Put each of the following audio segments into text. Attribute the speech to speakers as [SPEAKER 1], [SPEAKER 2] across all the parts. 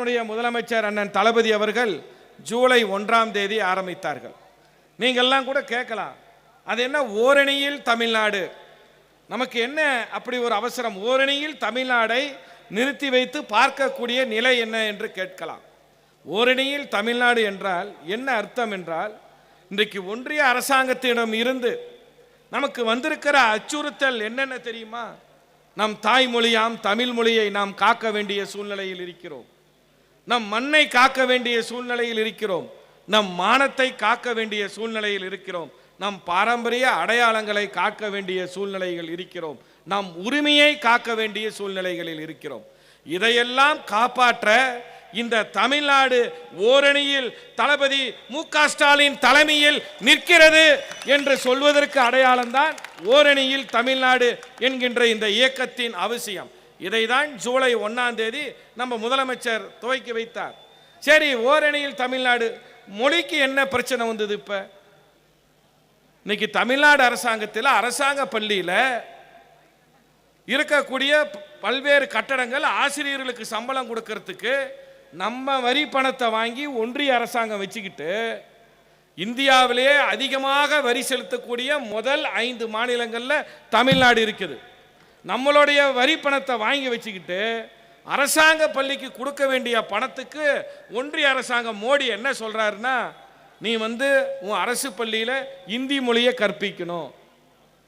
[SPEAKER 1] தமிழ்நாட்டினுடைய முதலமைச்சர் அண்ணன் தளபதி அவர்கள் ஜூலை ஒன்றாம் தேதி ஆரம்பித்தார்கள். நீங்கள்லாம் கூட கேட்கலாம். அது என்ன ஓரணியில் தமிழ்நாடு? நமக்கு என்ன அப்படி ஒரு அவசரம்? ஓரணியில் தமிழ்நாடை நிறுத்தி வைத்து பார்க்கக்கூடிய நிலை என்ன என்று கேட்கலாம். ஓரணியில் தமிழ்நாடு என்றால் என்ன அர்த்தம் என்றால் இன்றைக்கு ஒன்றிய அரசாங்கத்திடம் இருந்து நமக்கு வந்திருக்கிற அச்சுறுத்தல் என்னென்ன தெரியுமா? நம் தாய்மொழியாம் தமிழ் மொழியை நாம் காக்க வேண்டிய சூழ்நிலையில் இருக்கிறோம். நம் மண்ணை காக்க வேண்டிய சூழ்நிலையில் இருக்கிறோம். நம் மானத்தை காக்க வேண்டிய சூழ்நிலையில் இருக்கிறோம். நம் பாரம்பரிய அடையாளங்களை காக்க வேண்டிய சூழ்நிலைகள் இருக்கிறோம். நம் உரிமையை காக்க வேண்டிய சூழ்நிலைகளில் இருக்கிறோம். இதையெல்லாம் காப்பாற்ற இந்த தமிழ்நாடு ஓரணியில் தளபதி மு ஸ்டாலின் தலைமையில் நிற்கிறது என்று சொல்வதற்கு அடையாளம்தான் ஓரணியில் தமிழ்நாடு என்கின்ற இந்த இயக்கத்தின் அவசியம். இதைதான் ஜூலை ஒன்னாம் தேதி நம்ம முதலமைச்சர் துவக்கி வைத்தார். சரி ஓரணியில் தமிழ்நாடு மொழிக்கு என்ன பிரச்சனை வந்தது இப்ப? இன்னைக்கு தமிழ்நாடு அரசாங்கத்தில் அரசாங்க பள்ளியில் இருக்கக்கூடிய பல்வேறு கட்டடங்கள் ஆசிரியர்களுக்கு சம்பளம் கொடுக்கறதுக்கு நம்ம வரி பணத்தை வாங்கி ஒன்றிய அரசாங்கம் வச்சுக்கிட்டு இந்தியாவிலேயே அதிகமாக வரி செலுத்தக்கூடிய முதல் ஐந்து மாநிலங்களில் தமிழ்நாடு இருக்குது. நம்மளுடைய வரி பணத்தை வாங்கி வச்சுக்கிட்டு அரசாங்க பள்ளிக்கு கொடுக்க வேண்டிய பணத்துக்கு ஒன்றிய அரசாங்கம் மோடி என்ன சொல்கிறாருன்னா நீ வந்து உன் அரசு பள்ளியில் இந்தி மொழியை கற்பிக்கணும்.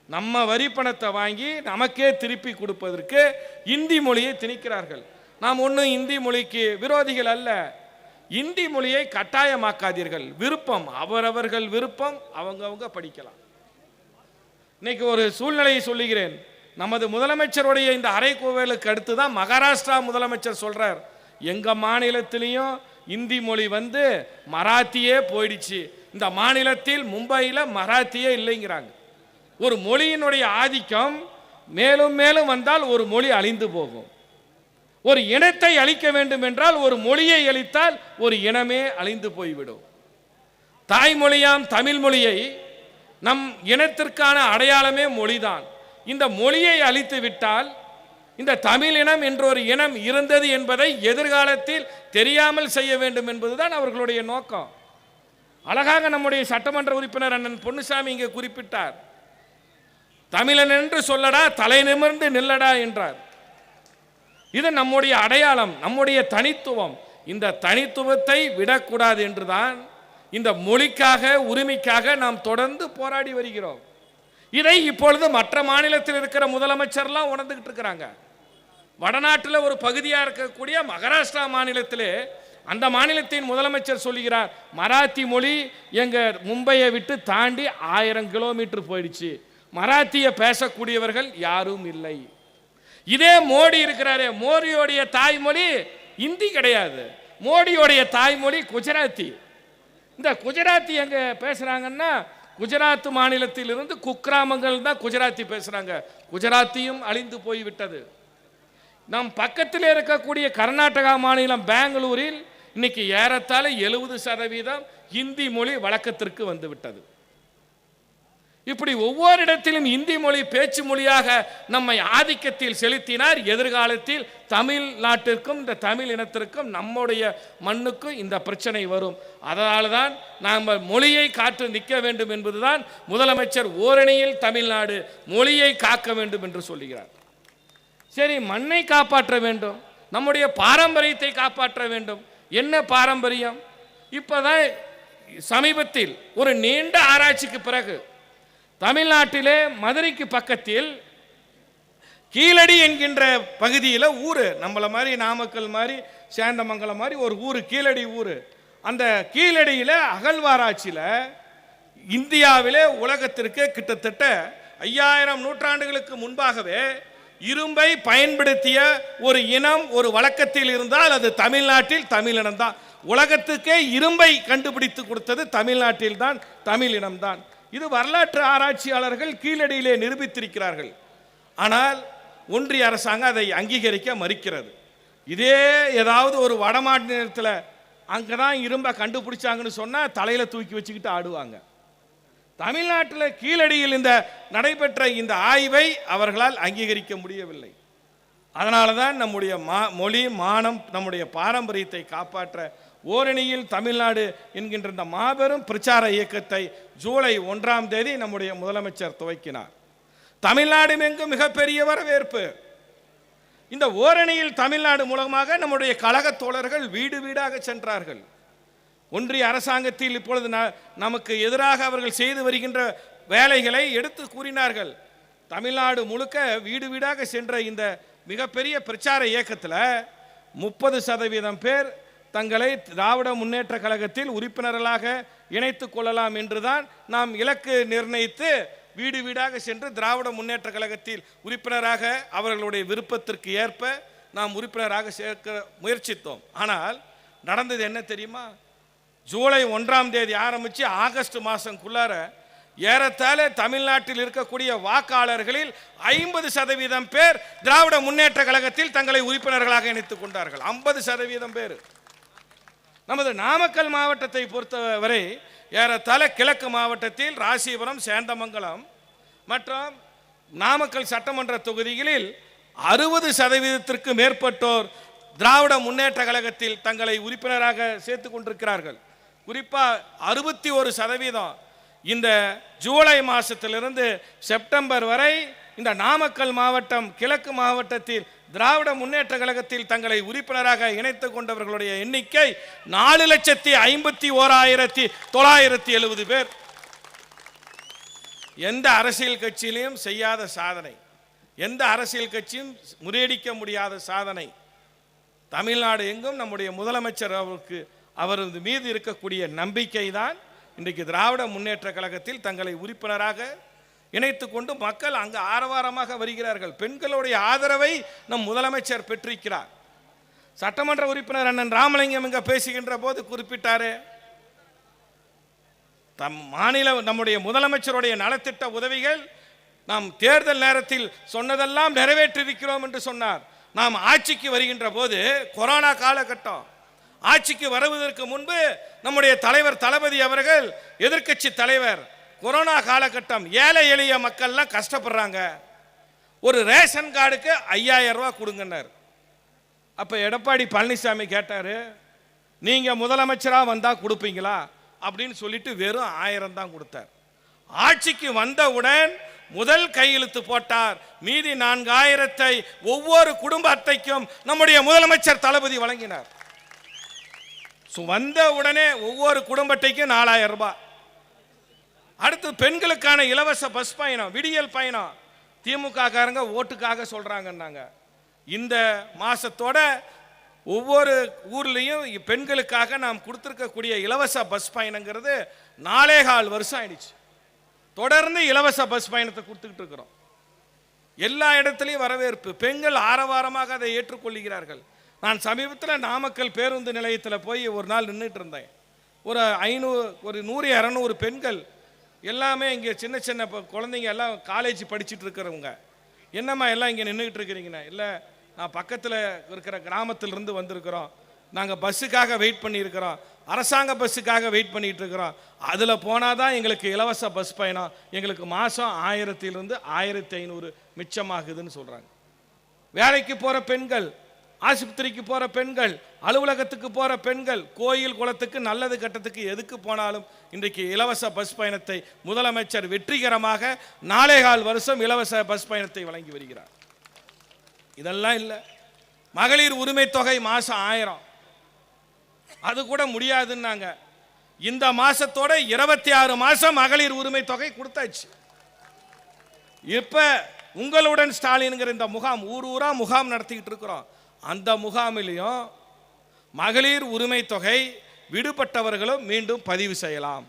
[SPEAKER 1] நம்ம வரி பணத்தை வாங்கி நமக்கே திருப்பி கொடுப்பதற்கு இந்தி மொழியை திணிக்கிறார்கள். நாம் ஒன்றும் இந்தி மொழிக்கு விரோதிகள் அல்ல. இந்தி மொழியை கட்டாயமாக்காதீர்கள். விருப்பம் அவரவர்கள் விருப்பம் அவங்கவுங்க படிக்கலாம். இன்னைக்கு ஒரு சூழ்நிலையை சொல்லுகிறேன். நமது முதலமைச்சருடைய இந்த அரைக்கோவிலுக்கு அடுத்து தான் மகாராஷ்டிரா முதலமைச்சர் சொல்கிறார் எங்கள் மாநிலத்திலையும் இந்தி மொழி வந்து மராத்தியே போயிடுச்சு. இந்த மாநிலத்தில் மும்பையில் மராத்தியே இல்லைங்கிறாங்க. ஒரு மொழியினுடைய ஆதிக்கம் மேலும் மேலும் வந்தால் ஒரு மொழி அழிந்து போகும். ஒரு இனத்தை அழிக்க வேண்டும் என்றால் ஒரு மொழியை அழித்தால் ஒரு இனமே அழிந்து போய்விடும். தாய்மொழியாம் தமிழ் மொழியை நம் இனத்திற்கான அடையாளமே மொழிதான். இந்த மொழியை அழித்து விட்டால் இந்த தமிழ் இனம் என்றொரு இனம் இருந்தது என்பதை எதிர்காலத்தில் தெரியாமல் செய்ய வேண்டும் என்பதுதான் அவர்களுடைய நோக்கம். அழகாக நம்முடைய சட்டமன்ற உறுப்பினர் அண்ணன் பொன்னுசாமி இங்கே குறிப்பிட்டார். தமிழன் என்று சொல்லடா தலை நிமிர்ந்து நில்லடா என்றார். இது நம்முடைய அடையாளம் நம்முடைய தனித்துவம். இந்த தனித்துவத்தை விடக்கூடாது என்றுதான் இந்த மொழிக்காக உரிமைக்காக நாம் தொடர்ந்து போராடி வருகிறோம். இதை இப்பொழுது மற்ற மாநிலத்தில் இருக்கிற முதலமைச்சர்லாம் உணர்ந்துகிட்டு இருக்கிறாங்க. வடநாட்டில் ஒரு பகுதியாக இருக்கக்கூடிய மகாராஷ்டிரா மாநிலத்திலே அந்த மாநிலத்தின் முதலமைச்சர் சொல்லுகிறார் மராத்தி மொழி எங்கள் மும்பையை விட்டு தாண்டி ஆயிரம் கிலோமீட்டர் போயிடுச்சு. மராத்தியை பேசக்கூடியவர்கள் யாரும் இல்லை. இதே மோடி இருக்கிறாரே மோடியோடைய தாய்மொழி இந்தி கிடையாது. மோடியோடைய தாய்மொழி குஜராத்தி. இந்த குஜராத்தி எங்கே பேசுகிறாங்கன்னா குஜராத் மாநிலத்திலிருந்து குக்கிராமங்கள் தான் குஜராத்தி பேசுறாங்க. குஜராத்தியும் அழிந்து போய்விட்டது. நம் பக்கத்தில் இருக்கக்கூடிய கர்நாடகா மாநிலம் பெங்களூரில் இன்னைக்கு ஏறத்தாழ எழுபது சதவீதம் ஹிந்தி மொழி வழக்கத்திற்கு வந்து விட்டது இப்படி ஒவ்வொரு இடத்திலும் இந்தி மொழி பேச்சு மொழியாக நம்மை ஆதிக்கத்தில் செலுத்தினார். எதிர்காலத்தில் தமிழ்நாட்டிற்கும் இந்த தமிழ் இனத்திற்கும் நம்முடைய மண்ணுக்கும் இந்த பிரச்சனை வரும். அதனால தான் நாம் மொழியை காற்று நிற்க வேண்டும் என்பதுதான் முதலமைச்சர் ஓரணியில் தமிழ்நாடு மொழியை காக்க வேண்டும் என்று சொல்லுகிறார். சரி மண்ணை காப்பாற்ற வேண்டும். நம்முடைய பாரம்பரியத்தை காப்பாற்ற வேண்டும். என்ன பாரம்பரியம்? இப்போதான் சமீபத்தில் ஒரு நீண்ட ஆராய்ச்சிக்கு பிறகு தமிழ்நாட்டிலே மதுரைக்கு பக்கத்தில் கீழடி என்கின்ற பகுதியில் ஊர். நம்மளை மாதிரி நாமக்கல் மாதிரி சேந்தமங்கலம் மாதிரி ஒரு ஊர் கீழடி ஊர். அந்த கீழடியில் அகழ்வாராய்ச்சியில் இந்தியாவிலே உலகத்திற்கு கிட்டத்தட்ட ஐயாயிரம் நூற்றாண்டுகளுக்கு முன்பாகவே இரும்பை பயன்படுத்திய ஒரு இனம் ஒரு வழக்கத்தில் இருந்தால் அது தமிழ்நாட்டில் தமிழினம் தான் உலகத்துக்கே இரும்பை கண்டுபிடித்து கொடுத்தது தமிழ்நாட்டில் தான் தமிழ் இனம்தான் இது வரலாற்று ஆராய்ச்சியாளர்கள் கீழடியிலே நிரூபித்திருக்கிறார்கள். ஆனால் ஒன்றிய அரசாங்கம் அதை அங்கீகரிக்க மறுக்கிறது. இதே ஏதாவது ஒரு வடமாநிலத்தில் அங்கே தான் இரும்பை கண்டுபிடிச்சாங்கன்னு சொன்னால் தலையில் தூக்கி வச்சுக்கிட்டு ஆடுவாங்க. தமிழ்நாட்டில் கீழடியில் இந்த நடைபெற்ற இந்த ஆய்வை அவர்களால் அங்கீகரிக்க முடியவில்லை. அதனால தான் நம்முடைய மா மொழி மானம் நம்முடைய பாரம்பரியத்தை காப்பாற்ற ஓரணியில் தமிழ்நாடு என்கின்ற இந்த மாபெரும் பிரச்சார இயக்கத்தை ஜூலை ஒன்றாம் தேதி நம்முடைய முதலமைச்சர் துவக்கினார். தமிழ்நாடு எங்கும் மிகப்பெரிய வரவேற்பு. இந்த ஓரணியில் தமிழ்நாடு மூலமாக நம்முடைய கழக தோழர்கள் வீடு வீடாக சென்றார்கள். ஒன்றிய அரசாங்கத்தில் இப்பொழுது நமக்கு எதிராக அவர்கள் செய்து வருகின்ற வேலைகளை எடுத்து கூறினார்கள். தமிழ்நாடு முழுக்க வீடு வீடாக சென்ற இந்த மிகப்பெரிய பிரச்சார இயக்கத்தில் முப்பது சதவீதம் பேர் தங்களை திராவிட முன்னேற்ற கழகத்தில் உறுப்பினர்களாக இணைத்து கொள்ளலாம் என்றுதான் நாம் இலக்கு நிர்ணயித்து வீடு வீடாக சென்று திராவிட முன்னேற்ற கழகத்தில் உறுப்பினராக அவர்களுடைய விருப்பத்திற்கு ஏற்ப நாம் உறுப்பினராக சேர்க்க முயற்சித்தோம். ஆனால் நடந்தது என்ன தெரியுமா? ஜூலை ஒன்றாம் தேதி ஆரம்பித்து ஆகஸ்ட் மாதங்குள்ளார ஏறத்தாழ தமிழ்நாட்டில் இருக்கக்கூடிய வாக்காளர்களில் ஐம்பது சதவீதம் பேர் திராவிட முன்னேற்ற கழகத்தில் தங்களை உறுப்பினர்களாக இணைத்துக் கொண்டார்கள். ஐம்பது சதவீதம் பேர். நமது நாமக்கல் மாவட்டத்தை பொறுத்தவரை ஏறத்தாழ கிழக்கு மாவட்டத்தில் ராசிபுரம் சேந்தமங்கலம் மற்றும் நாமக்கல் சட்டமன்ற தொகுதிகளில் அறுபது சதவீதத்திற்கு மேற்பட்டோர் திராவிட முன்னேற்ற கழகத்தில் தங்களை உறுப்பினராக சேர்த்து கொண்டிருக்கிறார்கள். குறிப்பாக அறுபத்தி ஒரு சதவீதம் இந்த ஜூலை மாதத்திலிருந்து செப்டம்பர் வரை இந்த நாமக்கல் மாவட்டம் கிழக்கு மாவட்டத்தில் திராவிட முன்னேற்ற கழகத்தில் தங்களை உறுப்பினராக இணைத்துக் கொண்டவர்களுடைய எண்ணிக்கை நாலு லட்சத்தி ஐம்பத்தி ஓராயிரத்தி தொள்ளாயிரத்தி எழுபது பேர். எந்த அரசியல் கட்சியிலையும் செய்யாத சாதனை. எந்த அரசியல் கட்சியும் முறியடிக்க முடியாத சாதனை. தமிழ்நாடு எங்கும் நம்முடைய முதலமைச்சர் அவருக்கு அவரது மீது இருக்கக்கூடிய நம்பிக்கை தான் இன்றைக்கு திராவிட முன்னேற்ற கழகத்தில் தங்களை உறுப்பினராக இணைத்து கொண்டு மக்கள் அங்கு ஆரவாரமாக வருகிறார்கள். பெண்களுடைய ஆதரவை நம் முதலமைச்சர் பெற்றிருக்கிறார். சட்டமன்ற உறுப்பினர் அண்ணன் ராமலிங்கம் இங்கே பேசுகின்ற போது குறிப்பிட்டாரே தம் மாநில நம்முடைய முதலமைச்சருடைய நலத்திட்ட உதவிகள் நாம் தேர்தல் நேரத்தில் சொன்னதெல்லாம் நிறைவேற்றிருக்கிறோம் என்று சொன்னார். நாம் ஆட்சிக்கு வருகின்ற போது கொரோனா காலகட்டம் ஆட்சிக்கு வருவதற்கு முன்பு நம்முடைய தலைவர் தளபதி அவர்கள் எதிர்க்கட்சி தலைவர் கொரோனா காலகட்டம் ஏழை எளிய மக்கள்லாம் கஷ்டப்படுறாங்க. ஒரு ரேஷன் கார்டுக்கு ஐயாயிரம் ரூபா கொடுங்கன்னார். அப்போ எடப்பாடி பழனிசாமி கேட்டார் நீங்கள் முதலமைச்சராக வந்தால் கொடுப்பீங்களா? அப்படின்னு சொல்லிட்டு வெறும் ஆயிரம் தான் கொடுத்தார். ஆட்சிக்கு வந்தவுடன் முதல் கையெழுத்து போட்டார். மீதி நான்காயிரத்தை ஒவ்வொரு குடும்ப அட்டைக்கும் நம்முடைய முதலமைச்சர் தளபதி வழங்கினார். வந்த உடனே ஒவ்வொரு குடும்பத்தைக்கும் நாலாயிரம் ரூபாய். அடுத்து பெண்களுக்கான இலவச பஸ் பயணம் விடியல் பயணம். திமுக காரங்க ஓட்டுக்காக சொல்கிறாங்கன்னாங்க இந்த மாதத்தோட ஒவ்வொரு ஊர்லேயும் பெண்களுக்காக நாம் கொடுத்துருக்கக்கூடிய இலவச பஸ் பயணங்கிறது நாலே கால் வருஷம் ஆயிடுச்சு. தொடர்ந்து இலவச பஸ் பயணத்தை கொடுத்துக்கிட்டு இருக்கிறோம். எல்லா இடத்துலையும் வரவேற்பு. பெண்கள் ஆரவாரமாக அதை ஏற்றுக்கொள்கிறார்கள். நான் சமீபத்தில் நாமக்கல் பேருந்து நிலையத்தில் போய் ஒரு நாள் நின்றுட்டு இருந்தேன். ஒரு ஐநூறு ஒரு நூறு இரநூறு பெண்கள் எல்லாமே இங்கே சின்ன சின்ன இப்போ குழந்தைங்க எல்லாம் காலேஜ் படிச்சுட்டு இருக்கிறவங்க. என்னம்மா எல்லாம் இங்கே நின்றுக்கிட்டு இருக்கிறீங்கண்ணா? இல்லை நான் பக்கத்தில் இருக்கிற கிராமத்திலிருந்து வந்திருக்கிறோம். நாங்கள் பஸ்ஸுக்காக வெயிட் பண்ணியிருக்கிறோம். அரசாங்க பஸ்ஸுக்காக வெயிட் பண்ணிகிட்டு இருக்கிறோம் அதில் போனால் தான் எங்களுக்கு இலவச பஸ் பயணம். எங்களுக்கு மாதம் ஆயிரத்திலிருந்து ஆயிரத்தி ஐநூறு மிச்சமாகுதுன்னு சொல்கிறாங்க வேலைக்கு போகிற பெண்கள் ஆஸ்பத்திரிக்கு போகிற பெண்கள் அலுவலகத்துக்கு போகிற பெண்கள் கோயில் குளத்துக்கு நல்லது கட்டத்துக்கு எதுக்கு போனாலும் இன்றைக்கு இலவச பஸ் பயணத்தை முதலமைச்சர் வெற்றிகரமாக நாலேகால் வருஷம் இலவச பஸ் பயணத்தை வழங்கி வருகிறார். இதெல்லாம் இல்லை. மகளிர் உரிமை தொகை மாதம் ஆயிரம். அது கூட முடியாதுன்னாங்க. இந்த மாதத்தோட இருபத்தி ஆறு மாதம் மகளிர் உரிமை தொகை கொடுத்தாச்சு. இப்போ உங்களுடன் ஸ்டாலின்ங்கிற இந்த முகாம் ஊர் ஊராக முகாம் நடத்திக்கிட்டு இருக்கிறோம். அந்த முகாமிலையும் மகளிர் உரிமை தொகை விடுபட்டவர்களும் மீண்டும் பதிவு செய்யலாம்.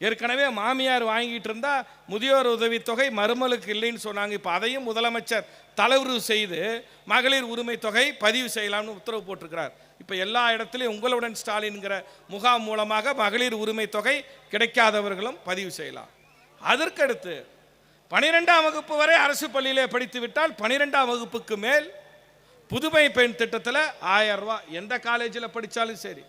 [SPEAKER 1] ஏற்கனவே மாமியார் வாங்கிட்டு இருந்தா முதியோர் உதவித்தொகை மருமலுக்கு இல்லைன்னு சொன்னாங்க. இப்போ அதையும் முதலமைச்சர் தலைவரு செய்து மகளிர் உரிமை தொகை பதிவு செய்யலாம்னு உத்தரவு போட்டிருக்கிறார். இப்போ எல்லா இடத்துலையும் உங்களுடன் ஸ்டாலின்ங்கிற முகாம் மூலமாக மகளிர் உரிமை தொகை கிடைக்காதவர்களும் பதிவு செய்யலாம். அதற்கடுத்து பனிரெண்டாம் வகுப்பு வரை அரசு பள்ளியிலே படித்து விட்டால் பனிரெண்டாம் வகுப்புக்கு மேல் புதுமை பெண் திட்டத்தில் ஆயிரம் ரூபா. எந்த காலேஜில் படித்தாலும் சரி.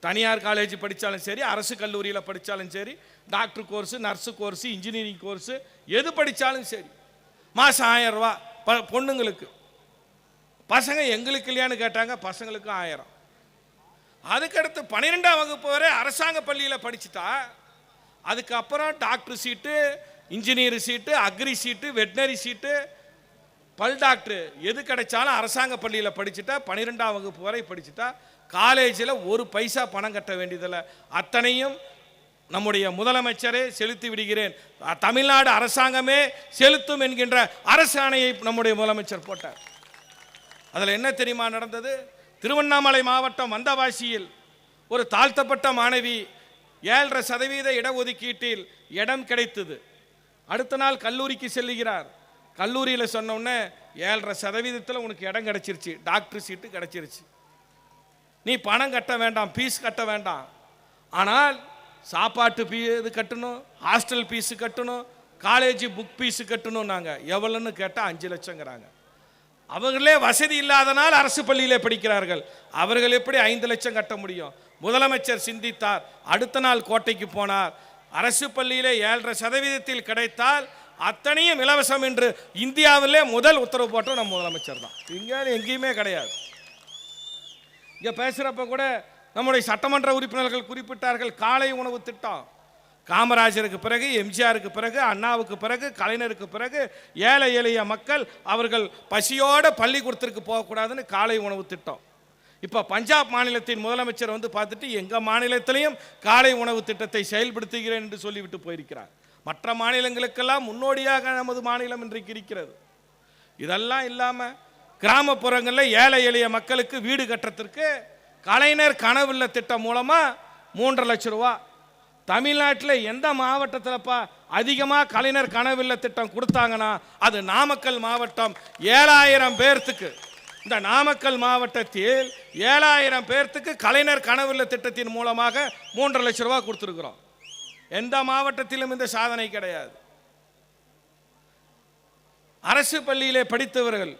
[SPEAKER 1] தனியார் காலேஜ் படித்தாலும் சரி அரசு கல்லூரியில் படித்தாலும் சரி doctor course nurse course engineering course எது படித்தாலும் சரி. மாதம் ஆயிரம் ரூபா. ப பொண்ணுங்களுக்கு. பசங்க எங்களுக்கு இல்லையான்னு கேட்டாங்க பசங்களுக்கும் ஆயிரம். அதுக்கடுத்து பன்னிரெண்டாம் வகுப்பு வரை அரசாங்க பள்ளியில் படிச்சுட்டா அதுக்கப்புறம் doctor seat engineer seat agri seat veterinary seat பல் டாக்டர் எது கிடைச்சாலும் அரசாங்க பள்ளியில் படிச்சுட்டா பன்னிரெண்டாம் வகுப்பு வரை படிச்சுட்டா காலேஜில் ஒரு பைசா பணம் கட்ட வேண்டியதில்லை. அத்தனையும் நம்முடைய முதலமைச்சரே செலுத்தி விடுகிறேன். தமிழ்நாடு அரசாங்கமே செலுத்தும் என்கின்ற அரசாணையை நம்முடைய முதலமைச்சர் போட்டார். அதில் என்ன தெரியுமா நடந்தது? திருவண்ணாமலை மாவட்டம் வந்தவாசியில் ஒரு தாழ்த்தப்பட்ட மாணவி ஏழரை சதவீத இடஒதுக்கீட்டில் இடம் கிடைத்தது. அடுத்த நாள் கல்லூரிக்கு செல்லுகிறார். கல்லூரியில் சொன்னோன்னே ஏழரை சதவீதத்தில் உனக்கு இடம் கிடச்சிருச்சு. டாக்டர் சீட்டு கிடச்சிருச்சு. நீ பணம் கட்ட வேண்டாம் ஃபீஸ் கட்ட வேண்டாம். ஆனால் சாப்பாட்டு ஃபீ இது கட்டணும் ஹாஸ்டல் ஃபீஸு கட்டணும் காலேஜ் புக் ஃபீஸு கட்டணும் நாங்கள் எவ்வளோன்னு கேட்டால் அஞ்சு லட்சங்கிறாங்க. அவர்களே வசதி இல்லாதனால் அரசு பள்ளியிலே படிக்கிறார்கள். அவர்கள் எப்படி ஐந்து லட்சம் கட்ட முடியும்? முதலமைச்சர் சிந்தித்தார். அடுத்த நாள் கோட்டைக்கு போனார். அரசு பள்ளியிலே ஏழரை சதவீதத்தில் கிடைத்தால் அத்தனையும் இலவசம் என்று இந்தியாவிலே முதல் உத்தரவு போட்டோம் நம்ம முதலமைச்சர் தான். இங்கே எங்கேயுமே கிடையாது. இங்கே பேசுகிறப்ப கூட நம்முடைய சட்டமன்ற உறுப்பினர்கள் குறிப்பிட்டார்கள் காலை உணவு திட்டம். காமராஜருக்கு பிறகு எம்ஜிஆருக்கு பிறகு அண்ணாவுக்கு பிறகு கலைஞருக்கு பிறகு ஏழை எளிய மக்கள் அவர்கள் பசியோட பள்ளிக்கூடத்திற்கு போகக்கூடாதுன்னு காலை உணவு திட்டம். இப்போ பஞ்சாப் மாநிலத்தின் முதலமைச்சர் வந்து பார்த்துட்டு எங்கள் மாநிலத்திலையும் காலை உணவு திட்டத்தை செயல்படுத்துகிறேன் என்று சொல்லிவிட்டு போயிருக்கிறார். மற்ற மாநிலங்களுக்கெல்லாம் முன்னோடியாக நமது மாநிலம் இன்றைக்கு இருக்கிறது. இதெல்லாம் இல்லாமல் கிராமப்புறங்களில் ஏழை எளிய மக்களுக்கு வீடு கட்டுறதுக்கு கலைஞர் கனவுள்ள திட்டம் மூலமாக மூன்றரை லட்ச ரூபா. தமிழ்நாட்டில் எந்த மாவட்டத்தில்ப்பா அதிகமாக கலைஞர் கனவில்ல திட்டம் கொடுத்தாங்கன்னா அது நாமக்கல் மாவட்டம் ஏழாயிரம் பேர்த்துக்கு. இந்த நாமக்கல் மாவட்டத்தில் ஏழாயிரம் பேர்த்துக்கு கலைஞர் கனவில்ல திட்டத்தின் மூலமாக மூன்றரை லட்ச ரூபா கொடுத்துருக்குறோம். எந்த மாவட்டத்திலும் இந்த சாதனை கிடையாது. அரசு பள்ளியிலே படித்தவர்கள்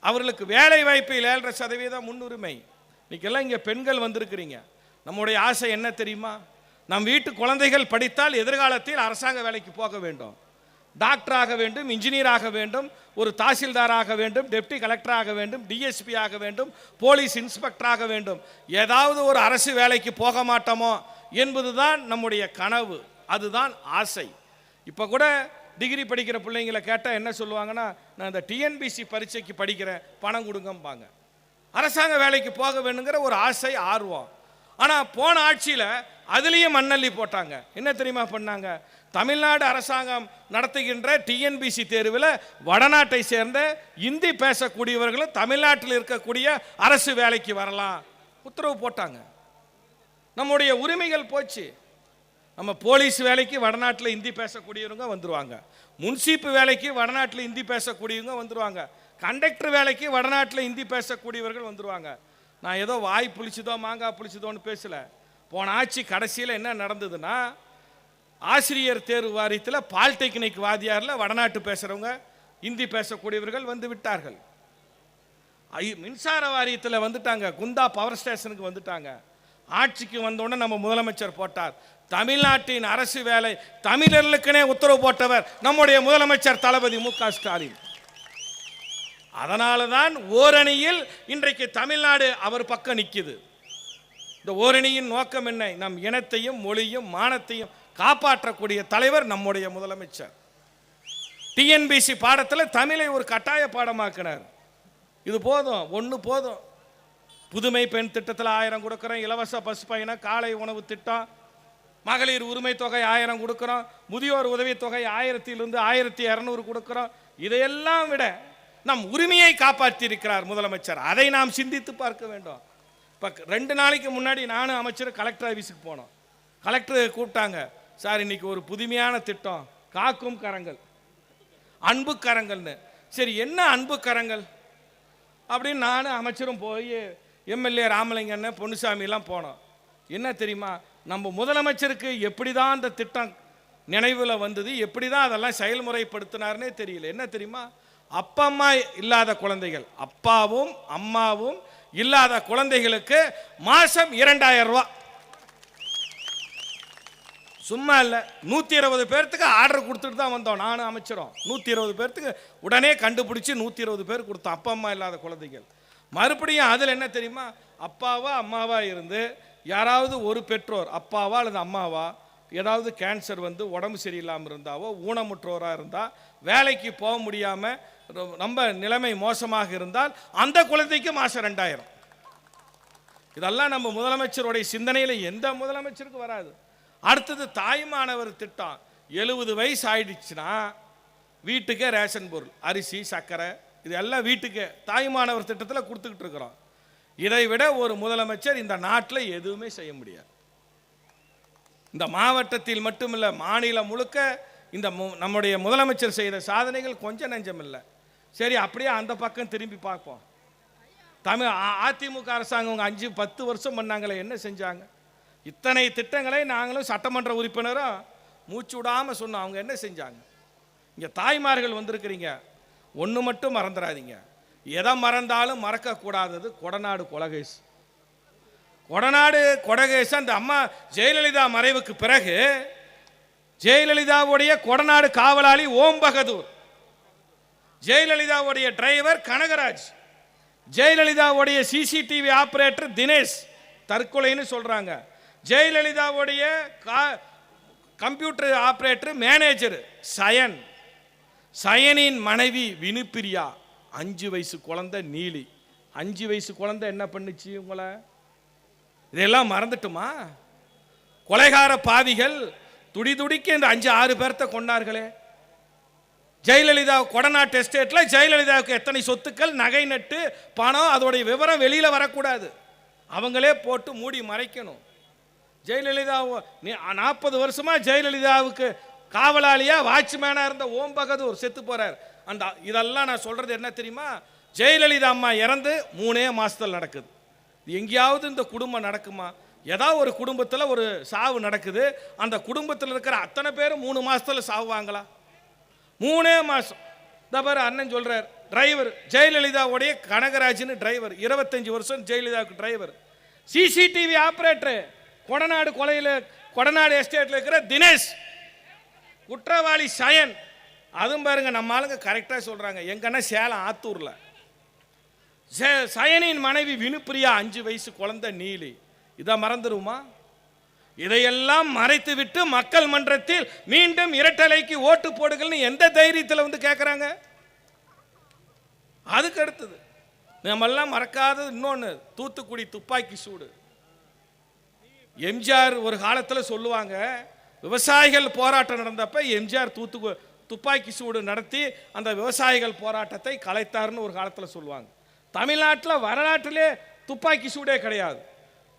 [SPEAKER 1] அவர்களுக்கு வேலை வாய்ப்பில் ஏழரை சதவீதம் முன்னுரிமை. இன்னைக்கெல்லாம் இங்கே பெண்கள் வந்திருக்கிறீங்க. நம்முடைய ஆசை என்ன தெரியுமா? நம் வீட்டு குழந்தைகள் படித்தால் எதிர்காலத்தில் அரசாங்க வேலைக்கு போக வேண்டும். டாக்டர் ஆக வேண்டும் இன்ஜினியர் ஆக வேண்டும் ஒரு தாசில்தார் ஆக வேண்டும் டெப்டி கலெக்டராக வேண்டும் டிஎஸ்பி ஆக வேண்டும் போலீஸ் இன்ஸ்பெக்டராக வேண்டும். ஏதாவது ஒரு அரசு வேலைக்கு போக மாட்டோமோ? என்பதுதான் நம்முடைய கனவு அதுதான் ஆசை. இப்போ கூட டிகிரி படிக்கிற பிள்ளைங்களை கேட்டால் என்ன சொல்லுவாங்கன்னா நான் இந்த டிஎன்பிசி பரீட்சைக்கு படிக்கிறேன் பணம் கொடுங்கம்பாங்க. அரசாங்க வேலைக்கு போக வேணுங்கிற ஒரு ஆசை ஆர்வம். ஆனால் போன ஆட்சியில் அதுலேயும் மண்ணள்ளி போட்டாங்க. என்ன தெரியுமா பண்ணாங்க? தமிழ்நாடு அரசாங்கம் நடத்துகின்ற டிஎன்பிசி தேர்வில் வடநாட்டை சேர்ந்த இந்தி பேசக்கூடியவர்களும் தமிழ்நாட்டில் இருக்கக்கூடிய அரசு வேலைக்கு வரலாம். உத்தரவு போட்டாங்க. நம்முடைய உரிமைகள் போச்சு. நம்ம போலீஸ் வேலைக்கு வடநாட்டில் இந்தி பேசக்கூடியவங்க வந்துருவாங்க. முன்சீப்பு வேலைக்கு வடநாட்டில் இந்தி பேசக்கூடியவங்க வந்துருவாங்க. கண்டக்டர் வேலைக்கு வடநாட்டில் இந்தி பேசக்கூடியவர்கள் வந்துருவாங்க. நான் ஏதோ வாய் புளிச்சுதோ மாங்காய் புளிச்சுதோன்னு பேசலை. போன ஆட்சி கடைசியில் என்ன நடந்ததுன்னா ஆசிரியர் தேர்வு வாரியத்தில் பாலிடெக்னிக் வாதியாரில் வடநாட்டு பேசுகிறவங்க இந்தி பேசக்கூடியவர்கள் வந்து விட்டார்கள். மின்சார வாரியத்தில் வந்துட்டாங்க. குந்தா பவர் ஸ்டேஷனுக்கு வந்துட்டாங்க. ஆட்சிக்கு வந்தோடனே நம்ம முதலமைச்சர் போட்டார். தமிழ்நாட்டின் அரசு வேலை தமிழர்களுக்குனே உத்தரவு போட்டவர் நம்முடைய முதலமைச்சர் தளபதி மு க ஸ்டாலின். அதனால தான் ஓரணியில் இன்றைக்கு தமிழ்நாடு அவர் பக்கம் நிற்குது இந்த ஓரணியின் நோக்கம் என்ன? நம் இனத்தையும் மொழியும் மானத்தையும் காப்பாற்றக்கூடிய தலைவர் நம்முடைய முதலமைச்சர். டிஎன்பிசி பாடத்தில் தமிழை ஒரு கட்டாய பாடமாக்கினார். இது போதும் ஒன்று போதும். புதுமை பெண் திட்டத்தில் ஆயிரம் கொடுக்குறோம். இலவச பஸ் பயணம் காலை உணவு திட்டம் மகளிர் உரிமை தொகை ஆயிரம் கொடுக்குறோம். முதியோர் உதவித்தொகை ஆயிரத்திலிருந்து ஆயிரத்தி இரநூறு கொடுக்குறோம். இதையெல்லாம் விட நம் உரிமையை காப்பாற்றியிருக்கிறார் முதலமைச்சர். அதை நாம் சிந்தித்து பார்க்க வேண்டும். இப்போ ரெண்டு நாளைக்கு முன்னாடி நானும் அமைச்சர் கலெக்டர் ஆஃபீஸுக்கு போனோம். கலெக்டர் கூப்பிட்டாங்க சார் இன்னைக்கு ஒரு புதுமையான திட்டம். காக்கும் கரங்கள் அன்பு கரங்கள்னு. சரி என்ன அன்பு கரங்கள்? அப்படின்னு நானும் அமைச்சரும் போய் எம்எல்ஏ ராமலிங்கன்னு பொன்னுசாமிலாம் போனோம். என்ன தெரியுமா? நம்ம முதலமைச்சருக்கு எப்படி தான் அந்த திட்டம் நினைவில் வந்தது எப்படி தான் அதெல்லாம் செயல்முறைப்படுத்தினார்னே தெரியல. என்ன தெரியுமா? அப்பா அம்மா இல்லாத குழந்தைகள் அப்பாவும் அம்மாவும் இல்லாத குழந்தைகளுக்கு மாதம் இரண்டாயிரம் ரூபா. சும்மா இல்லை நூற்றி இருபது பேர்த்துக்கு ஆர்டர் கொடுத்துட்டு தான் வந்தோம். நானும் அமைச்சரும். நூற்றி இருபது பேர்த்துக்கு உடனே கண்டுபிடிச்சி நூற்றி இருபது பேர் கொடுத்தோம். அப்பா அம்மா இல்லாத குழந்தைகள். மறுபடியும் அதில் என்ன தெரியுமா? அப்பாவா அம்மாவா இருந்து யாராவது ஒரு பெற்றோர் அப்பாவா அல்லது அம்மாவா ஏதாவது கேன்சர் வந்து உடம்பு சரியில்லாமல் இருந்தாவோ ஊனமுற்றோராக இருந்தால் வேலைக்கு போக முடியாமல் ரொம்ப நிலைமை மோசமாக இருந்தால் அந்த குழந்தைக்கு மாதம் ரெண்டாயிரம். இதெல்லாம் நம்ம முதலமைச்சருடைய சிந்தனையில் எந்த முதலமைச்சருக்கு வராது. அடுத்தது தாய்மானவர் திட்டம். எழுபது வயசு ஆயிடுச்சுன்னா வீட்டுக்கே ரேஷன் பொருள் அரிசி சர்க்கரை இது எல்லாம் வீட்டுக்கே தாய்மானவர் திட்டத்தில் கொடுத்துக்கிட்டு இருக்கிறோம். இதை விட ஒரு முதலமைச்சர் இந்த நாட்டில் எதுவுமே செய்ய முடியாது. இந்த மாவட்டத்தில் மட்டுமில்ல மாநிலம் முழுக்க இந்த மு- நம்முடைய முதலமைச்சர் செய்த சாதனைகள் கொஞ்சம் நெஞ்சம் இல்லை. சரி அப்படியே அந்த பக்கம் திரும்பி பார்ப்போம். தமிழ் அ- அதிமுக அரசாங்கம் அவங்க அஞ்சு பத்து வருஷம் பண்ணாங்களே என்ன செஞ்சாங்க? இத்தனை திட்டங்களை நாங்களும் சட்டமன்ற உறுப்பினரும் மூச்சு விடாமல் சொன்னோம் அவங்க என்ன செஞ்சாங்க? இங்கே தாய்மார்கள் வந்திருக்கிறீங்க. ஒன்று மட்டும் மறந்துடாதீங்க. எதை மறந்தாலும் மறக்கக்கூடாதது கொடநாடு கொலகேஷ் கொடநாடு கொடகேஷ் அந்த அம்மா ஜெயலலிதா மறைவுக்கு பிறகு ஜெயலலிதாவுடைய கொடநாடு காவலாளி ஓம் பகதூர் ஜெயலலிதாவுடைய டிரைவர் கனகராஜ் ஜெயலலிதாவுடைய சிசிடிவி ஆபரேட்டர் தினேஷ் தற்கொலைன்னு சொல்கிறாங்க ஜெயலலிதாவுடைய கா- கம்ப்யூட்டர் ஆபரேட்டர் மேனேஜர் சயன். சயனின் மனைவி வினுப்பிரியா அஞ்சு வயசு குழந்தை நீலி. அஞ்சு வயசு குழந்தை என்ன பண்ணுச்சு உங்களை? இதெல்லாம் மறந்துட்டுமா? கொலைகார பாவிகள் துடி துடிக்க இந்த அஞ்சு ஆறு பேர்த்த கொண்டார்களே. ஜெயலலிதா கொடநாட்டு எஸ்டேட்ல ஜெயலலிதாவுக்கு எத்தனை சொத்துக்கள் நகை நட்டு பணம் அதோடைய விவரம் வெளியில் வரக்கூடாது. அவங்களே போட்டு மூடி மறைக்கணும். ஜெயலலிதா நாற்பது வருஷமாக ஜெயலலிதாவுக்கு காவலாளியா வாட்ச்மேனா இருந்த ஓம் பகதூர் செத்து போறார். அந்த இதெல்லாம் நான் சொல்றது என்ன தெரியுமா? ஜெயலலிதா அம்மா இறந்து மூணே மாசத்தில் நடக்குது. எங்கேயாவது இந்த குடும்பம் நடக்குமா? ஏதாவது ஒரு குடும்பத்தில் ஒரு சாவு நடக்குது. அந்த குடும்பத்தில் இருக்கிற அத்தனை பேரும் மூணு மாசத்துல சாவுவாங்களா? மூணே மாதம் இந்த பாரு அண்ணன் சொல்கிறார் டிரைவர் ஜெயலலிதாவுடைய கனகராஜ்னு டிரைவர் இருபத்தஞ்சி வருஷம் ஜெயலலிதாவுக்கு டிரைவர் சிசிடிவி ஆபரேட்டர் கொடநாடு கொலையில் கொடநாடு எஸ்டேட்டில் இருக்கிற தினேஷ். குற்றவாளி சயன். அதுவும் பாருங்க நம்ம ஆளுங்க கரெக்டாக சொல்கிறாங்க எங்கன்னா சேலம் ஆத்தூரில். சயனின் மனைவி வினுப்பிரியா அஞ்சு வயசு குழந்தை நீலி. இதை மறந்துடுமா இதையெல்லாம் மறைத்து விட்டு மக்கள் மன்றத்தில் மீண்டும் இரட்டலைக்கு ஓட்டு போடுங்கள்னு எந்த தைரியத்தில் வந்து கேட்குறாங்க அதுக்கு அடுத்தது. நம்மெல்லாம் மறக்காதது இன்னொன்று தூத்துக்குடி துப்பாக்கி சூடு. எம்ஜிஆர் ஒரு காலத்தில் சொல்லுவாங்க விவசாயிகள் போராட்டம் நடந்தப்ப எம்ஜிஆர் தூத்துக்கு துப்பாக்கி சூடு நடத்தி அந்த விவசாயிகள் போராட்டத்தை கலைத்தார்னு ஒரு காலத்தில் சொல்லுவாங்க. தமிழ்நாட்டில் வரலாற்றிலே துப்பாக்கி சூடே கிடையாது.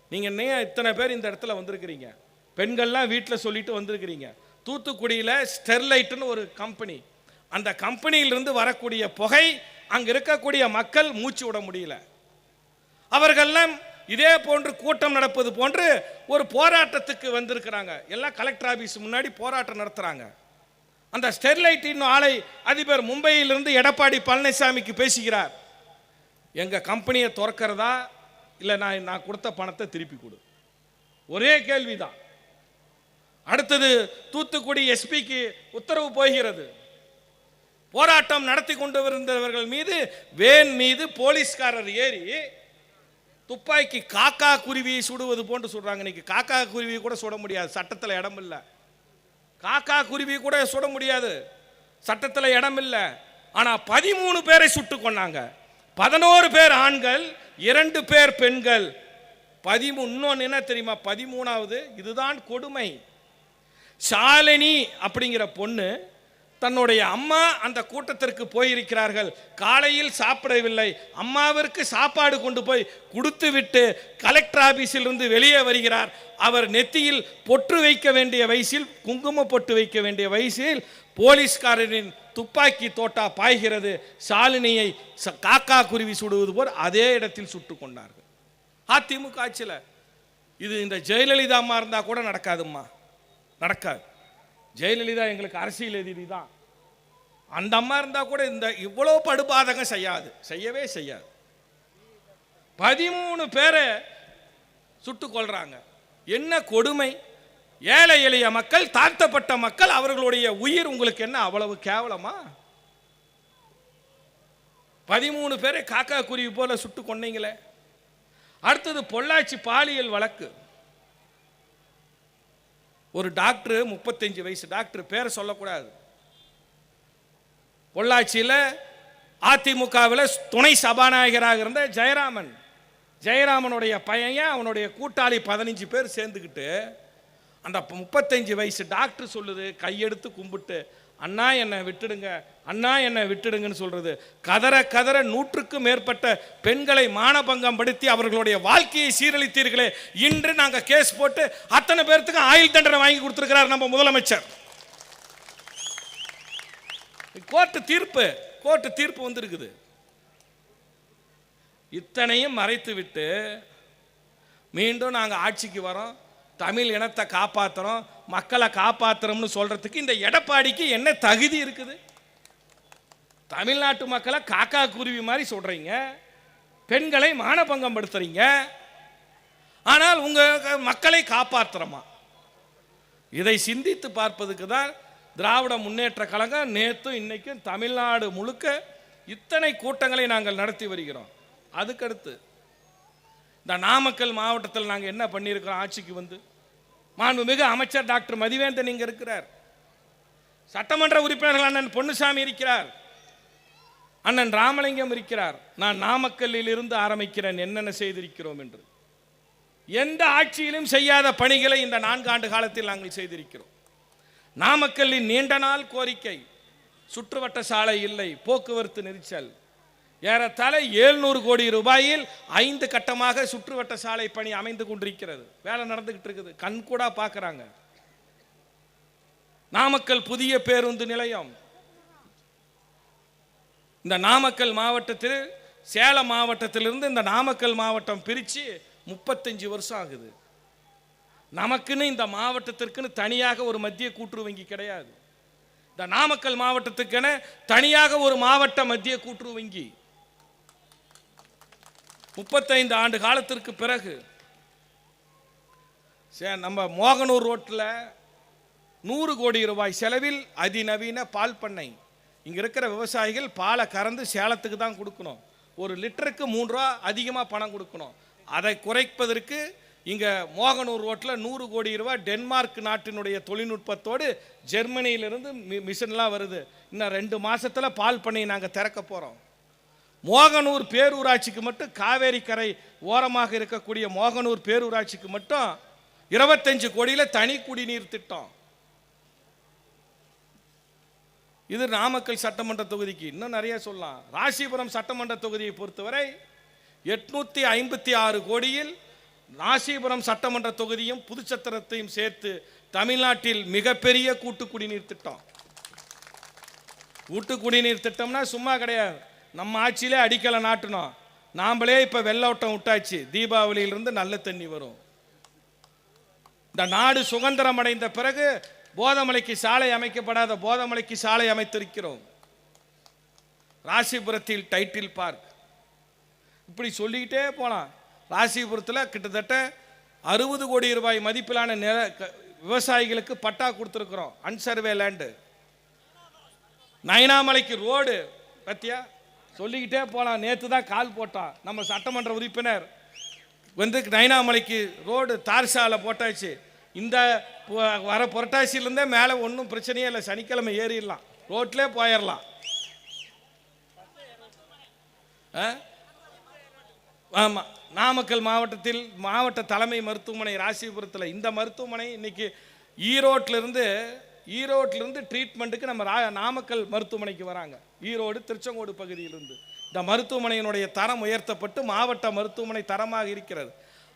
[SPEAKER 1] நீங்கள் நே இத்தனை பேர் இந்த இடத்துல வந்திருக்கிறீங்க. பெண்கள்லாம் வீட்டில் சொல்லிட்டு வந்திருக்கிறீங்க. தூத்துக்குடியில் ஸ்டெர்லைட்னு ஒரு கம்பெனி. அந்த கம்பெனியிலிருந்து வரக்கூடிய புகை அங்கே இருக்கக்கூடிய மக்கள் மூச்சு விட முடியல. அவர்கள்லாம் இதே போன்று கூட்டம் நடப்பது போன்று ஒரு போராட்டத்துக்கு வந்திருக்கிறாங்க. எல்லாம் கலெக்டர் ஆஃபீஸ் முன்னாடி போராட்டம் நடத்துகிறாங்க அந்த ஸ்டெர்லைட்டின் ஆலை அதிபர் மும்பையிலிருந்து எடப்பாடி பழனிசாமிக்கு பேசுகிறார். எங்கள் கம்பெனியை திறக்கிறதா? இல்லை நான் நான் கொடுத்த பணத்தை திருப்பி கொடு. ஒரே கேள்விதான். அடுத்தது தூத்துக்குடி எஸ்பிக்கு உத்தரவு போகிறது. போராட்டம் நடத்தி கொண்டு இருந்தவர்கள் மீது வேன் மீது போலீஸ்காரர் ஏறி துப்பாக்கி காக்கா குருவியை சுடுவது போன்று சொல்கிறாங்க இன்னைக்கு காக்கா குருவி கூட சுட முடியாது. சட்டத்தில் இடம் இல்லை. காக்கா குருவி கூட சுட முடியாது. சட்டத்தில் இடம் இல்லை. ஆனால் பதிமூணு பேரை சுட்டு கொண்டாங்க பதினோரு பேர் ஆண்கள் இரண்டு பேர் பெண்கள். பதிமூ இன்னொன்று என்ன தெரியுமா? பதிமூணாவது இதுதான் கொடுமை. ஷாலினி அப்படிங்கிற பொண்ணு தன்னுடைய அம்மா அந்த கூட்டத்திற்கு போயிருக்கிறார்கள். காலையில் சாப்பிடவில்லை. அம்மாவிற்கு சாப்பாடு கொண்டு போய் கொடுத்து விட்டு கலெக்டர் ஆபீஸில் இருந்து வெளியே வருகிறார். அவர் நெத்தியில் பொற்று வைக்க வேண்டிய வயசில் குங்கும பொட்டு வைக்க வேண்டிய வயசில் போலீஸ்காரரின் துப்பாக்கி தோட்டா பாய்கிறது. ஷாலினியை ச- காக்கா குருவி சுடுவது போல் அதே இடத்தில் சுட்டு கொண்டார்கள். அதிமுக ஆட்சியில் இது இந்த ஜெயலலிதா அம்மா இருந்தால் கூட நடக்காதும்மா. நடக்காது. ஜெயலலிதா எங்களுக்கு அரசியல் எதிரி தான். அந்த அம்மா இருந்தால் கூட இந்த இவ்வளோ படுபாதகம் செய்யாது. செய்யவே செய்யாது. பதிமூணு பேரை சுட்டு கொள்றாங்க என்ன கொடுமை? ஏழை எளிய மக்கள் தாழ்த்தப்பட்ட மக்கள் அவர்களுடைய உயிர் உங்களுக்கு என்ன அவ்வளவு கேவலமா? பதிமூணு பேரை காக்கா குருவி போல சுட்டு கொண்டீங்களே அடுத்தது பொள்ளாச்சி பாலியல் வழக்கு. ஒரு டாக்டர் முப்பத்தஞ்சு வயசு டாக்டர் பேரை சொல்லக்கூடாது. பொள்ளாச்சியில் அதிமுகவில் துணை சபாநாயகராக இருந்த ஜெயராமன். ஜெயராமனுடைய பையன் அவனுடைய கூட்டாளி பதினஞ்சு பேர் சேர்ந்துக்கிட்டு அந்த முப்பத்தஞ்சு வயசு டாக்டர் சொல்லுது கையெடுத்து கும்பிட்டு அண்ணா என்னை விட்டுடுங்க அண்ணா என்னை விட்டுடுங்கன்னு சொல்றது. கதற கதற நூற்றுக்கும் மேற்பட்ட பெண்களை மானபங்கம் படுத்தி அவர்களுடைய வாழ்க்கையை சீரழித்தீர்களே. இன்று நாங்கள் கேஸ் போட்டு அத்தனை பேர்த்துக்கு ஆயுள் தண்டனை வாங்கி கொடுத்துருக்கிறார் நம்ம முதலமைச்சர். கோர்ட்டு தீர்ப்பு கோர்ட்டு தீர்ப்பு வந்திருக்குது. இத்தனையும் மறைத்து விட்டு மீண்டும் நாங்கள் ஆட்சிக்கு வரோம். தமிழ் இனத்தை காப்பாற்றுறோம் மக்களை காப்பாற்றுறோம்னு சொல்கிறதுக்கு இந்த எடப்பாடிக்கு என்ன தகுதி இருக்குது? தமிழ்நாட்டு மக்களை காக்கா குருவி மாதிரி சொல்கிறீங்க பெண்களை மானபங்கம் படுத்துறீங்க ஆனால் உங்கள் மக்களை காப்பாற்றுறோமா இதை சிந்தித்து பார்ப்பதுக்கு தான் திராவிட முன்னேற்ற கழகம் நேற்றும் இன்றைக்கும் தமிழ்நாடு முழுக்க இத்தனை கூட்டங்களை நாங்கள் நடத்தி வருகிறோம். அதுக்கடுத்து இந்த நாமக்கல் மாவட்டத்தில் நாங்கள் என்ன பண்ணியிருக்கிறோம் ஆட்சிக்கு வந்து மாண்புமிகு அமைச்சர் டாக்டர் மதிவேந்தன் இங்கே இருக்கிறார். சட்டமன்ற உறுப்பினர்கள் அண்ணன் பொன்னுசாமி இருக்கிறார். அண்ணன் ராமலிங்கம் இருக்கிறார். நான் நாமக்கல்லில் இருந்து ஆரம்பிக்கிறேன். என்னென்ன செய்திருக்கிறோம் என்று. எந்த ஆட்சியிலும் செய்யாத பணிகளை இந்த நான்காண்டு காலத்தில் நாங்கள் செய்திருக்கிறோம். நாமக்கல்லின் நீண்ட நாள் கோரிக்கை. சுற்றுவட்ட சாலை இல்லை. போக்குவரத்து நெரிச்சல். ஏறத்தாழ ஏழ்நூறு கோடி ரூபாயில் ஐந்து கட்டமாக சுற்றுவட்ட சாலை பணி அமைந்து கொண்டிருக்கிறது. வேலை நடந்துகிட்டு இருக்குது. கண் கூட பார்க்குறாங்க. நாமக்கல் புதிய பேருந்து நிலையம். இந்த நாமக்கல் மாவட்டத்தில் சேலம் மாவட்டத்திலிருந்து இந்த நாமக்கல் மாவட்டம் பிரித்து முப்பத்தஞ்சு வருஷம் ஆகுது. நமக்குன்னு இந்த மாவட்டத்திற்குன்னு தனியாக ஒரு மத்திய கூட்டுறவு வங்கி கிடையாது. இந்த நாமக்கல் மாவட்டத்துக்கென தனியாக ஒரு மாவட்ட மத்திய கூட்டுறவு வங்கி முப்பத்தைந்து ஆண்டு காலத்திற்கு பிறகு சே- நம்ம மோகனூர் ரோட்டில் நூறு கோடி ரூபாய் செலவில் அதிநவீன பால் பண்ணை. இங்கே இருக்கிற விவசாயிகள் பாலை கறந்து சேலத்துக்கு தான் கொடுக்கணும். ஒரு லிட்டருக்கு மூன்று ரூபா அதிகமாக பணம் கொடுக்கணும். அதை குறைப்பதற்கு இங்கே மோகனூர் ரோட்டில் நூறு கோடி ரூபா டென்மார்க் நாட்டினுடைய தொழில்நுட்பத்தோடு ஜெர்மனியிலிருந்து மி மிஷின்லாம் வருது. இன்னும் ரெண்டு மாதத்தில் பால் பண்ணையை நாங்கள் திறக்க போகிறோம் மோகனூர் பேரூராட்சிக்கு மட்டும் காவேரி கரை ஓரமாக இருக்கக்கூடிய மோகனூர் பேரூராட்சிக்கு மட்டும் இருபத்தஞ்சு கோடியில் தனி குடிநீர் திட்டம். இது நாமக்கல் சட்டமன்ற தொகுதிக்கு இன்னும் நிறைய சொல்லலாம். ராசிபுரம் சட்டமன்ற தொகுதியை பொறுத்தவரை எட்நூத்தி ஐம்பத்தி ஆறு கோடியில் ராசிபுரம் சட்டமன்ற தொகுதியும் புதுச்சத்திரத்தையும் சேர்த்து தமிழ்நாட்டில் மிகப்பெரிய கூட்டு குடிநீர் திட்டம். கூட்டு குடிநீர் திட்டம்னா சும்மா கிடையாது. நம்ம ஆட்சியிலே அடிக்கலை நாட்டணும் நாம்ளே இப்போ வெள்ளோட்டம் விட்டாச்சு. தீபாவளியிலிருந்து நல்ல தண்ணி வரும். இந்த நாடு சுதந்திரம் அடைந்த பிறகு போதமலைக்கு சாலை அமைக்கப்படாத போதமலைக்கு சாலை அமைத்திருக்கிறோம். ராசிபுரத்தில் டைட்டில் பார்க் இப்படி சொல்லிக்கிட்டே போகலாம் ராசிபுரத்தில் கிட்டத்தட்ட அறுபது கோடி ரூபாய் மதிப்பிலான நில க- விவசாயிகளுக்கு பட்டா கொடுத்துருக்குறோம். அன்சர்வே லேண்டு நயனாமலைக்கு ரோடு பத்தியா? சொல்லிக்கிட்டே போகலாம் நேற்று தான் கால் போட்டான். நம்ம சட்டமன்ற உறுப்பினர் வந்து நயனாமலைக்கு ரோடு தார் சாலை போட்டாச்சு. இந்த வர புரட்டாசியிலேருந்தே மேலே ஒன்றும் பிரச்சனையே இல்லை. சனிக்கிழமை ஏறிடலாம். ரோட்லேயே போயிடலாம் ஆமாம் நாமக்கல் மாவட்டத்தில் மாவட்ட தலைமை மருத்துவமனை ராசிபுரத்தில் இந்த மருத்துவமனை இன்னைக்கு ஈரோட்டிலிருந்து ஈரோட்டிலிருந்து ட்ரீட்மெண்ட்டுக்கு நம்ம ரா நாமக்கல் மருத்துவமனைக்கு வராங்க. ஈரோடு திருச்செங்கோடு பகுதியிலிருந்து. இந்த மருத்துவமனையினுடைய தரம் உயர்த்தப்பட்டு மாவட்ட மருத்துவமனை தரமாக இருக்கிறது.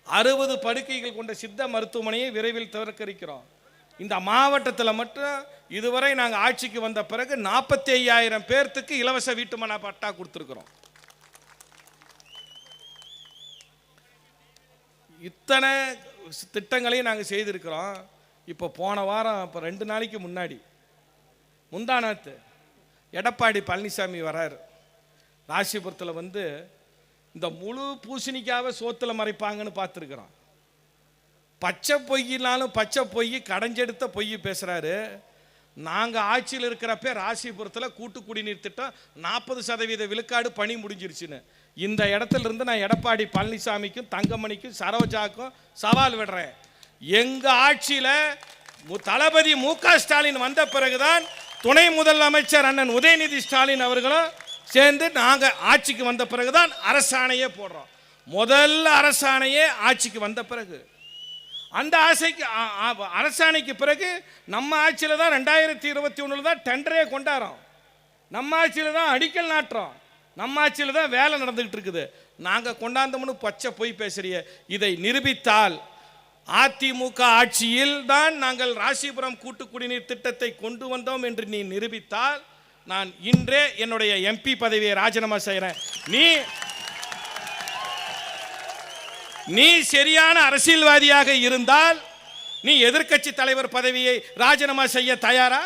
[SPEAKER 1] அறுபது படுக்கைகள் கொண்ட சித்த மருத்துவமனையை விரைவில் திறக்க இருக்கிறோம் இந்த மாவட்டத்தில் மட்டும் இதுவரை நாங்கள் ஆட்சிக்கு வந்த பிறகு நாற்பத்தி ஐயாயிரம் பேர்த்துக்கு இலவச வீட்டுமனை பட்டா கொடுத்துருக்குறோம். இத்தனை திட்டங்களையும் நாங்கள் செய்திருக்கிறோம். இப்போ போன வாரம் இப்போ ரெண்டு நாளைக்கு முன்னாடி முந்தானாத்து எடப்பாடி பழனிசாமி வராரு. ராசிபுரத்தில் வந்து இந்த முழு பூசணிக்காவை சோத்தில் மறைப்பாங்கன்னு பார்த்துருக்குறோம். பச்சை பொய்யினாலும் பச்சை பொய் கடைஞ்செடுத்த பொய் பேசுகிறாரு நாங்கள் ஆட்சியில் இருக்கிறப்ப ராசிபுரத்தில் கூட்டு குடிநீர் திட்டம் நாற்பது சதவீத விழுக்காடு பணி முடிஞ்சிருச்சுன்னு. இந்த இடத்துல இருந்து நான் எடப்பாடி பழனிசாமிக்கும் தங்கமணிக்கும் சரோஜாக்கும் சவால் விடுறேன். எங்கள் ஆட்சியில் தளபதி மு க ஸ்டாலின் வந்த பிறகுதான் துணை முதலமைச்சர் அண்ணன் உதயநிதி ஸ்டாலின் அவர்களும் சேர்ந்து நாங்கள் ஆட்சிக்கு வந்த பிறகுதான் அரசாணையே போடுறோம். முதல்ல அரசாணையே ஆட்சிக்கு வந்த பிறகு. அந்த ஆசைக்கு அரசாணைக்கு பிறகு நம்ம ஆட்சியில் தான் ரெண்டாயிரத்தி இருபத்தி ஒன்றில் தான் டெண்டரே கொண்டாடுறோம். நம்ம ஆட்சியில் தான் அடிக்கல் நாட்டுறோம். நம்ம ஆட்சியில் தான் வேலை நடந்துக்கிட்டு இருக்குது. நாங்கள் கொண்டாந்தோம்னு பச்சை பொய் பேசுறிய. இதை நிரூபித்தால் அதிமுக ஆட்சியில் தான் நாங்கள் ராசிபுரம் கூட்டு குடிநீர் திட்டத்தை கொண்டு வந்தோம் என்று நீ நிரூபித்தால் நான் இன்றே என்னுடைய எம்பி பதவியை ராஜினாமா செய்கிறேன். நீ நீ சரியான அரசியல்வாதியாக இருந்தால் நீ எதிர்க்கட்சி தலைவர் பதவியை ராஜினாமா செய்ய தயாரா?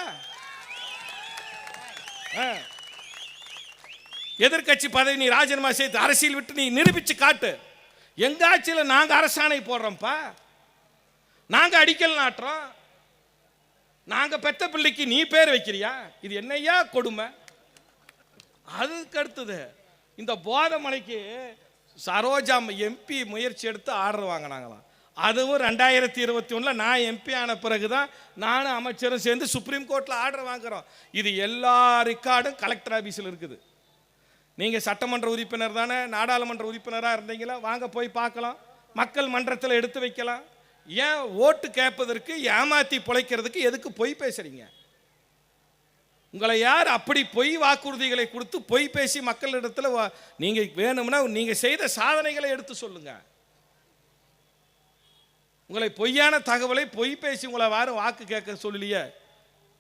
[SPEAKER 1] எதிர்க்கட்சி பதவி நீ ராஜினாமா செய்து அரசியல் விட்டு நீ நிரூபிச்சு காட்டு. எங்க ஆட்சியில் அரசாணை போடுறோம்ப்பா? நாங்கள் அடிக்கல் நாட்டுறோம். நாங்கள் பெத்த பிள்ளைக்கு நீ பேர் வைக்கிறியா? இது என்னையா கொடுமை? அதுக்கு அடுத்தது இந்த போதமலைக்கு சரோஜா எம்பி முயற்சி எடுத்து ஆர்டர் வாங்கினாங்களாம். அதுவும் ரெண்டாயிரத்தி இருபத்தி ஒன்றில் நான் எம்பி ஆன பிறகு தான் நானும் அமைச்சரும் சேர்ந்து சுப்ரீம் கோர்ட்டில் ஆர்டர் வாங்குறோம். இது எல்லா ரெக்கார்டும் கலெக்டர் ஆஃபீஸில் இருக்குது. நீங்கள் சட்டமன்ற உறுப்பினர் தானே நாடாளுமன்ற உறுப்பினராக இருந்தீங்களா? வாங்க போய் பார்க்கலாம். மக்கள் மன்றத்தில் எடுத்து வைக்கலாம். ஏன் ஓட்டு கேட்பதற்கு ஏமாத்தி பிழைக்கிறதுக்கு எதுக்கு பொய் பேசுறீங்க? உங்களை யார் அப்படி பொய் வாக்குறுதிகளை கொடுத்து பொய் பேசி மக்களிடத்தில் நீங்கள் நீங்க வேணும்னா நீங்க செய்த சாதனைகளை எடுத்து சொல்லுங்க. உங்களை பொய்யான தகவலை பொய் பேசி உங்களை வாரம் வாக்கு கேட்க சொல்லலையே.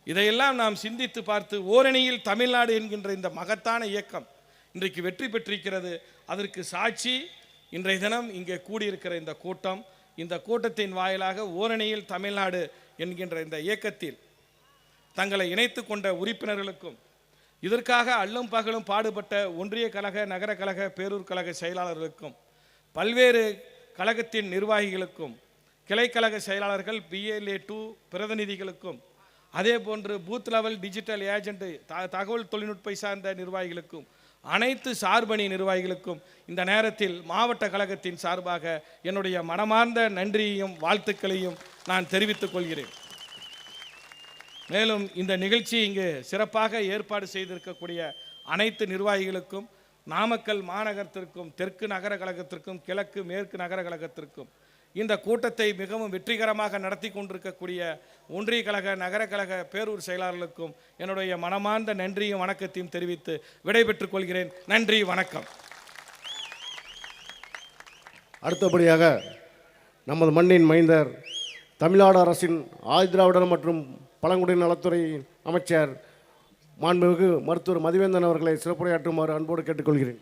[SPEAKER 1] இதையெல்லாம் நாம் சிந்தித்து பார்த்து ஓரணியில் தமிழ்நாடு என்கின்ற இந்த மகத்தான இயக்கம் இன்றைக்கு வெற்றி பெற்றிருக்கிறது. அதற்கு சாட்சி இன்றைய தினம் இங்கே கூடியிருக்கிற இந்த கூட்டம். இந்த கூட்டத்தின் வாயிலாக ஓரணியில் தமிழ்நாடு என்கின்ற இந்த இயக்கத்தில் தங்களை இணைத்து கொண்ட உறுப்பினர்களுக்கும் இதற்காக அல்லும் பகலும் பாடுபட்ட ஒன்றிய கழக நகர கழக பேரூர் கழக செயலாளர்களுக்கும் பல்வேறு கழகத்தின் நிர்வாகிகளுக்கும் கிளைக்கழக செயலாளர்கள் பிஎல்ஏ டூ பிரதிநிதிகளுக்கும் அதே போன்று பூத் லெவல் டிஜிட்டல் ஏஜென்ட் த தகவல் தொழில்நுட்பை சார்ந்த நிர்வாகிகளுக்கும் அனைத்து சார்பணி நிர்வாகிகளுக்கும் இந்த நேரத்தில் மாவட்ட கழகத்தின் சார்பாக என்னுடைய மனமார்ந்த நன்றியையும் வாழ்த்துக்களையும் நான் தெரிவித்துக் கொள்கிறேன். மேலும் இந்த நிகழ்ச்சி இங்கு சிறப்பாக ஏற்பாடு செய்திருக்கக்கூடிய அனைத்து நிர்வாகிகளுக்கும் நாமக்கல் மாநகரத்திற்கும் தெற்கு நகர கழகத்திற்கும் கிழக்கு மேற்கு நகர கழகத்திற்கும் இந்த கூட்டத்தை மிகவும் வெற்றிகரமாக நடத்தி கொண்டிருக்கக்கூடிய ஒன்றிய கழக நகர கழக பேரூர் செயலாளர்களுக்கும் என்னுடைய மனமார்ந்த நன்றியும் வணக்கத்தையும் தெரிவித்து விடைபெற்றுக் கொள்கிறேன். நன்றி வணக்கம்.
[SPEAKER 2] அடுத்தபடியாக நமது மண்ணின் மைந்தர் தமிழ்நாடு அரசின் ஆதிதிராவிடர் மற்றும் பழங்குடியின நலத்துறை அமைச்சர் மாண்புமிகு மருத்துவர் மதிவேந்தன் அவர்களை சிறப்புரையாற்றுமாறு அன்போடு கேட்டுக்கொள்கிறேன்.